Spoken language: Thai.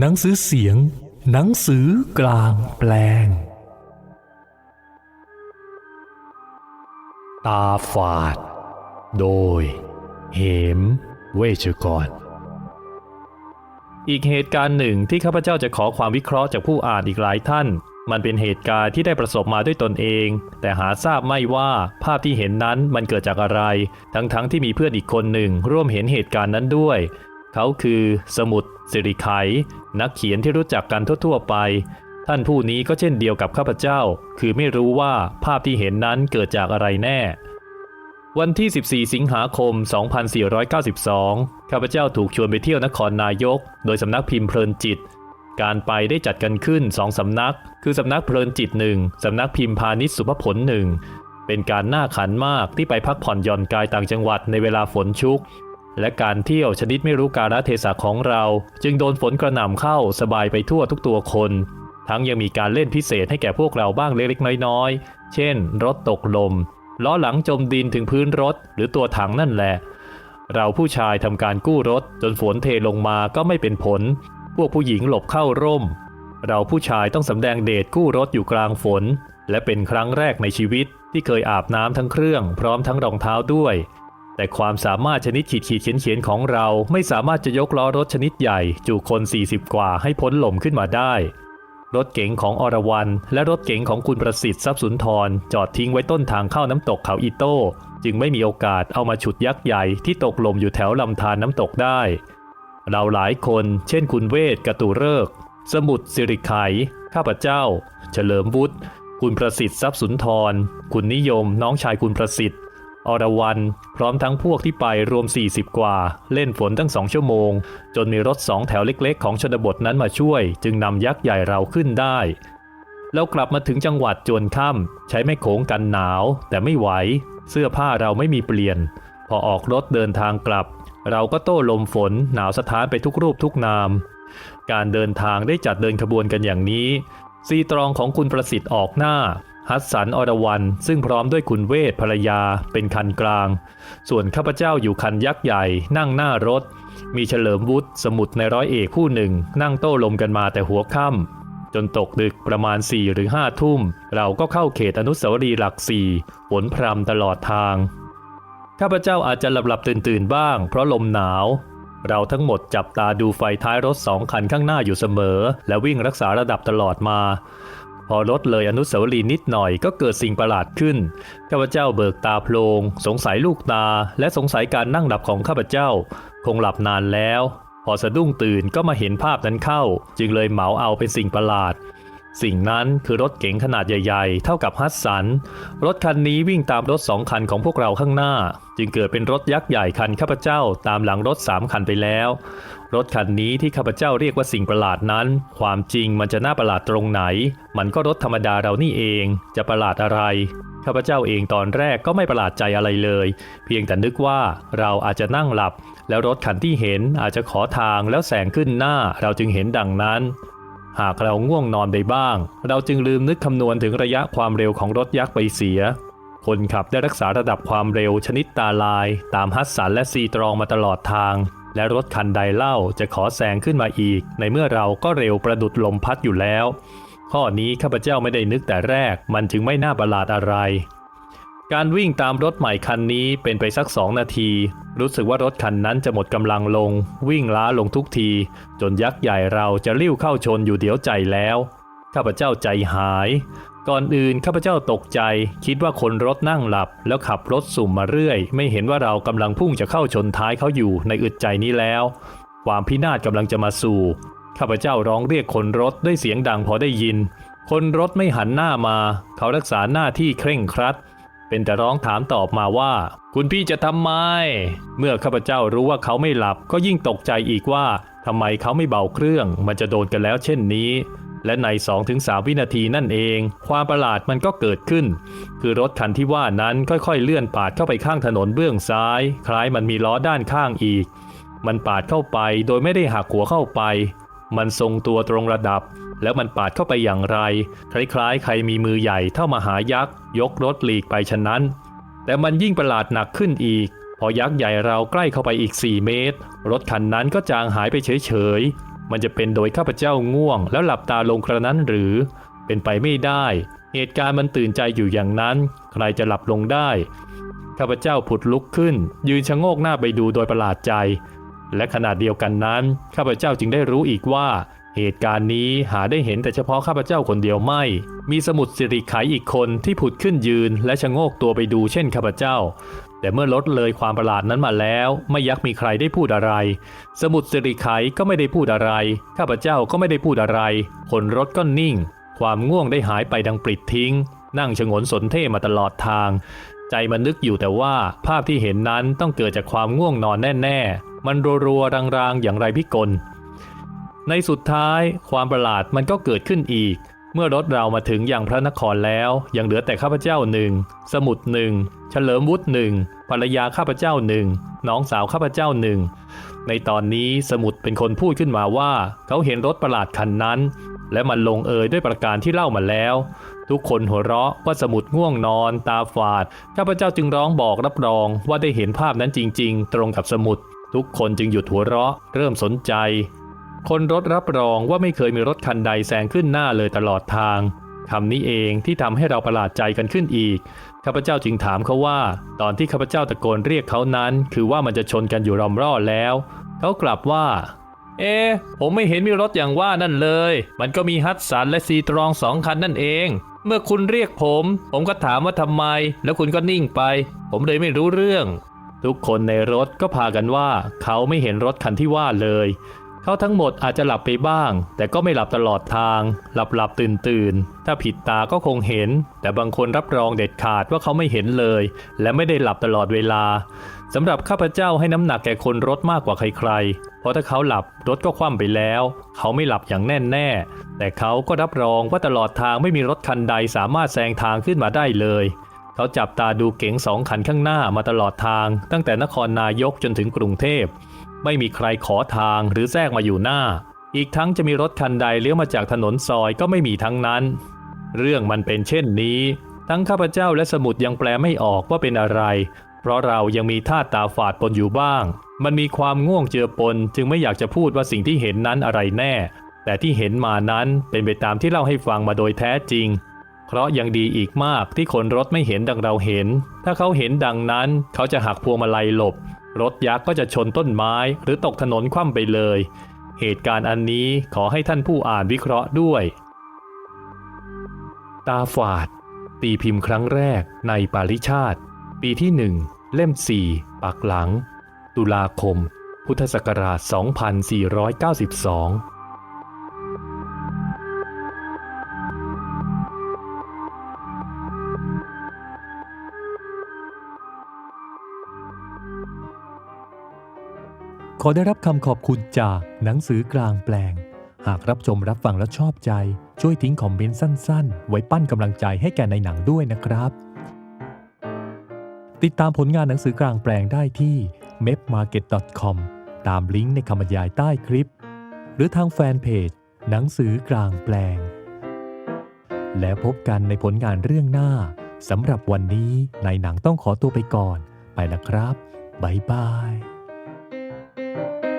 หนังสือเสียง หนังสือกลางแปลง ตาฝาด โดย เหม เวชกร อีกเหตุการณ์หนึ่งที่ข้าพเจ้าจะขอความวิเคราะห์จากผู้อ่านอีกหลายท่าน มันเป็นเหตุการณ์ที่ได้ประสบมาด้วยตนเอง แต่หาทราบไม่ว่าภาพที่เห็นนั้นมันเกิดจากอะไร ทั้งๆทที่มีเพื่อนอีกคนหนึ่งร่วมเห็นเหตุการณ์นั้นด้วย เขาคือสมุด สิริไขนักเขียนที่รู้จักกันทั่วๆไป ท่านผู้นี้ก็เช่นเดียวกับข้าพเจ้า คือไม่รู้ว่าภาพที่เห็นนั้นเกิดจากอะไรแน่ วันที่ 14 สิงหาคม 2492 ข้าพเจ้าถูกชวนไปเที่ยวนครนายก โดยสำนักพิมพ์เพลินจิต การไปได้จัดกันขึ้นสองสำนัก คือสำนักเพลินจิตหนึ่งสำนักพิมพ์พาณิชย์สุภผลหนึ่งเป็นการน่าขันมากที่ไปพักผ่อนหย่อนกายต่างจังหวัดในเวลาฝนชุก และการเที่ยวชนิดไม่รู้กาลเทศะของเรา จึงโดนฝนกระหน่ำเข้าสบายไปทั่วทุกตัวคน ทั้งยังมีการเล่นพิเศษให้แก่พวกเราบ้างเล็กๆน้อยๆ เช่น รถตกลม ล้อหลังจมดินถึงพื้นรถหรือตัวถังนั่นแหละ เราผู้ชายทำการกู้รถจนฝนเทลงมาก็ไม่เป็นผล พวกผู้หญิงหลบเข้าร่ม เราผู้ชายต้องสำแดงเดชกู้รถอยู่กลางฝน และเป็นครั้งแรกในชีวิตที่เคยอาบน้ำทั้งเครื่อง พร้อมทั้งรองเท้าด้วย แต่ความสามารถชนิดขีดขีดเขียนเขียนของเราไม่สามารถจะยกล้อรถชนิดใหญ่ จุคน 40 กว่าให้พ้นหล่มขึ้นมาได้ รถเก๋งของอรวรันและรถเก๋งของคุณประสิทธิ์ทรัพย์สุนทร จอดทิ้งไว้ต้นทางเข้าน้ำตกเขาอีโต้ จึงไม่มีโอกาสเอามาฉุดยักษ์ใหญ่ที่ตกหล่มอยู่แถวลำธารน้ำตกได้ เราหลายคนเช่นคุณเวทกระตุเริก สมุทรสิริไขข้าพเจ้า เฉลิมวุฒิคุณประสิทธิ์ทรัพย์สุนทร คุณนิยม น้องชายคุณประสิทธิ์ อรวรันพร้อมทั้งพวกที่ไปรวม 40 กว่า เล่นฝนตั้งสองชั่วโมง จนมีรถสองแถวเล็กๆ ของชนบทนั้นมาช่วย จึงนำยักษ์ใหญ่เราขึ้นได้แล้วกลับมาถึงจังหวัดจวนค่ำใช้แม่โขงกันหนาว แต่ไม่ไหว เสื้อผ้าเราไม่มีเปลี่ยน พอออกรถเดินทางกลับ เราก็โต้ลมฝนหนาวสะท้านไปทุกรูปทุกนาม การเดินทางได้จัดเดินขบวนกันอย่างนี้ ซีตรองของคุณประสิทธิ์ออกหน้า ฮัสสันอรวรันซึ่งพร้อมด้วยคุณเวทภรรยาเป็นคันกลาง ส่วนข้าพเจ้าอยู่คันยักษ์ใหญ่นั่งหน้ารถ มีเฉลิมวุฒิสมุทรในร้อยเอกคู่หนึ่ง นั่งโต้ลมกันมาแต่หัวค่ำจนตกดึกประมาณ4หรือ5ทุ่ม เราก็เข้าเขตอนุสาวรีย์หลักสี่ฝนพรำตลอดทาง ข้าพเจ้าอาจจะหลับหลับตื่นตื่นๆบ้าง เพราะลมหนาวเราทั้งหมดจับตาดูไฟท้ายรถสองคันข้างหน้าอยู่เสมอ และวิ่งรักษาระดับตลอดมา พอรถเลยอนุสาวรีย์นิดหน่อยก็เกิดสิ่งประหลาดขึ้น ข้าพเจ้าเบิกตาโพลงสงสัยลูกตา และสงสัยการนั่งหลับของข้าพเจ้า คงหลับนานแล้ว พอสะดุ้งตื่นก็มาเห็นภาพนั้นเข้า จึงเลยเหมาเอาเป็นสิ่งประหลาด สิ่งนั้นคือรถเก๋งขนาดใหญ่ๆ เท่ากับฮัสสัน รถคันนี้วิ่งตามรถสองคันของพวกเราข้างหน้า จึงเกิดเป็นรถยักษ์ใหญ่คันข้าพเจ้าตามหลังรถสามคันไปแล้ว รถคันนี้ที่ข้าพเจ้าเรียกว่าสิ่งประหลาดนั้น ความจริงมันจะน่าประหลาดตรงไหน มันก็รถธรรมดาเรานี่เองจะประหลาดอะไรข้าพเจ้าเองตอนแรกก็ไม่ประหลาดใจอะไรเลย เพียงแต่นึกว่าเราอาจจะนั่งหลับ แล้วรถคันที่เห็นอาจจะขอทางแล้วแสงขึ้นหน้าเราจึงเห็นดังนั้น หากเราง่วงนอนไปบ้าง เราจึงลืมนึกคำนวณถึงระยะความเร็วของรถยักษ์ไปเสีย คนขับได้รักษาระดับความเร็วชนิดตาลาย ตามฮัสสันและซีตรองมาตลอดทาง และรถคันใดเล่าจะขอแซงขึ้นมาอีก ในเมื่อเราก็เร็วประดุดลมพัดอยู่แล้ว ข้อนี้ข้าพเจ้าไม่ได้นึกแต่แรก มันจึงไม่น่าประหลาดอะไร การวิ่งตามรถใหม่คันนี้เป็นไปสักสองนาที รู้สึกว่ารถคันนั้นจะหมดกำลังลง วิ่งล้าลงทุกที จนยักษ์ใหญ่เราจะลิ้วเข้าชนอยู่เดี๋ยวใจแล้ว ข้าพเจ้าใจหาย ก่อนอื่นข้าพเจ้าตกใจ คิดว่าคนรถนั่งหลับ แล้วขับรถสุ่มมาเรื่อย ไม่เห็นว่าเรากำลังพุ่งจะเข้าชนท้ายเขาอยู่ในอึดใจนี้แล้ว ความพินาศกำลังจะมาสู่ ข้าพเจ้าร้องเรียกคนรถด้วยเสียงดังพอได้ยิน คนรถไม่หันหน้ามา เขารักษาหน้าที่เคร่งครัด เป็นแต่ร้องถามตอบมาว่า คุณพี่จะทำไม เมื่อข้าพเจ้ารู้ว่าเขาไม่หลับก็ยิ่งตกใจอีกว่าทำไมเขาไม่เบาเครื่อง มันจะโดนกันแล้วเช่นนี้ และใน 2-3 วินาทีนั่นเอง ความประหลาดมันก็เกิดขึ้น คือรถคันที่ว่านั้นค่อยๆ เลื่อนปาดเข้าไปข้างถนนเบื้องซ้าย คล้ายมันมีล้อด้านข้างอีก มันปาดเข้าไปโดยไม่ได้หักหัวเข้าไป มันทรงตัวตรงระดับ แล้วมันปาดเข้าไปอย่างไร คล้ายๆ ใครมีมือใหญ่เท่ามหายักษ์ยกรถหลีกไปฉะนั้น แต่มันยิ่งประหลาดหนักขึ้นอีก พอยักษ์ใหญ่เราใกล้เข้าไปอีก 4 เมตร รถคันนั้นก็จางหายไปเฉยๆ มันจะเป็นโดยข้าพเจ้าง่วง แล้วหลับตาลงกระนั้นหรือ เป็นไปไม่ได้ เหตุการณ์มันตื่นใจอยู่อย่างนั้น ใครจะหลับลงได้ ข้าพเจ้าผุดลุกขึ้น ยืนชะโงกหน้าไปดูโดยประหลาดใจและขณะเดียวกันนั้น ข้าพเจ้าจึงได้รู้อีกว่า เหตุการณ์นี้หาได้เห็นแต่เฉพาะข้าพเจ้าคนเดียวไม่ มีสมุดสิริไขอีกคนที่ผุดขึ้นยืนและชะโงกตัวไปดูเช่นข้าพเจ้า แต่เมื่อลดเลยความประหลาดนั้นมาแล้ว ไม่ยักมีใครได้พูดอะไร สมุดสิริไขก็ไม่ได้พูดอะไร ข้าพเจ้าก็ไม่ได้พูดอะไร คนรถก็นิ่ง ความง่วงได้หายไปดังปลิดทิ้ง นั่งชงนสนเท่มาตลอดทาง ใจมันนึกอยู่แต่ว่าภาพที่เห็นนั้นต้องเกิดจากความง่วงนอนแน่ ๆ มันรัวๆรางๆอย่างไรพิกล ในสุดท้ายความประหลาดมันก็เกิดขึ้นอีก เมื่อรถเรามาถึงอย่างพระนครแล้ว ยังเหลือแต่ข้าพเจ้าหนึ่งสมุดหนึ่งเฉลิมวุฒิหนึ่งภรรยาข้าพเจ้าหนึ่งน้องสาวข้าพเจ้าหนึ่งในตอนนี้สมุดเป็นคนพูดขึ้นมาว่า เขาเห็นรถประหลาดคันนั้น และมันลงเอยด้วยประการที่เล่ามาแล้ว ทุกคนหัวเราะว่าสมุดง่วงนอน ตาฝาดข้าพเจ้าจึงร้องบอกรับรองว่าได้เห็นภาพนั้นจริง ๆ ตรงกับสมุดทุกคนจึงหยุดหัวเราะ เริ่มสนใจ คนรถรับรองว่าไม่เคยมีรถคันใดแซงขึ้นหน้าเลยตลอดทางคำนี้เองที่ทำให้เราประหลาดใจกันขึ้นอีกข้าพเจ้าจึงถามเขาว่า ตอนที่ข้าพเจ้าตะโกนเรียกเขานั้น คือว่ามันจะชนกันอยู่รอมรอดแล้ว เขากลับว่า เอ๊ผมไม่เห็นมีรถอย่างว่านั่นเลย มันก็มีฮัตสันและซีตรองสองคันนั่นเอง เมื่อคุณเรียกผม ผมก็ถามว่าทำไม แล้วคุณก็นิ่งไป ผมเลยไม่รู้เรื่อง ทุกคนในรถก็พากันว่า เขาไม่เห็นรถคันที่ว่าเลย เขาทั้งหมดอาจจะหลับไปบ้าง แต่ก็ไม่หลับตลอดทาง หลับหลับตื่นตื่นถ้าผิดตาก็คงเห็น แต่บางคนรับรองเด็ดขาดว่าเขาไม่เห็นเลย และไม่ได้หลับตลอดเวลาสำหรับข้าพเจ้าให้น้ำหนักแก่คนรถมากกว่าใครๆ เพราะถ้าเขาหลับรถก็คว่ำไปแล้ว เขาไม่หลับอย่างแน่แน่ แต่เขาก็รับรองว่าตลอดทางไม่มีรถคันใดสามารถแซงทางขึ้นมาได้เลย เขาจับตาดูเก๋งสองคันข้างหน้ามาตลอดทาง ตั้งแต่นครนายกจนถึงกรุงเทพ ไม่มีใครขอทางหรือแทรกมาอยู่หน้า อีกทั้งจะมีรถคันใดเลี้ยวมาจากถนนซอยก็ไม่มีทั้งนั้น เรื่องมันเป็นเช่นนี้ ทั้งข้าพเจ้าและสมุดยังแปลไม่ออกว่าเป็นอะไร เพราะเรายังมีท่าตาฝาดปนอยู่บ้าง มันมีความง่วงเจือปนจึงไม่อยากจะพูดว่าสิ่งที่เห็นนั้นอะไรแน่ แต่ที่เห็นมานั้นเป็นไปตามที่เล่าให้ฟังมาโดยแท้จริงเพราะยังดีอีกมากที่คนรถไม่เห็นดังเราเห็น ถ้าเขาเห็นดังนั้น เขาจะหักพวงมาลัยหลบ รถยักษ์ก็จะชนต้นไม้หรือตกถนนคว่ำไปเลย เหตุการณ์อันนี้ขอให้ท่านผู้อ่านวิเคราะห์ด้วย ตาฝาด ตีพิมพ์ครั้งแรกในปาริชาติ ปีที่หนึ่งเล่ม4ปักหลัง ตุลาคม พุทธศักราช 2492 ขอได้รับคำขอบคุณจากหนังสือกลางแปลง หากรับชมรับฟังแล้วชอบใจ ช่วยทิ้งคอมเมนต์สั้น ๆ ไว้ปั้นกำลังใจให้แก่ในหนังด้วยนะครับ ติดตามผลงานหนังสือกลางแปลงได้ที่ m e p m a r k e t c o m ตามลิงก์ในคำบรรยายใต้คลิป หรือทางแฟนเพจ หนังสือกลางแปลง แล้วพบกันในผลงานเรื่องหน้าสำหรับวันนี้ในหนังต้องขอตัวไปก่อน ไปละครับ บ๊ายบาย Thank you.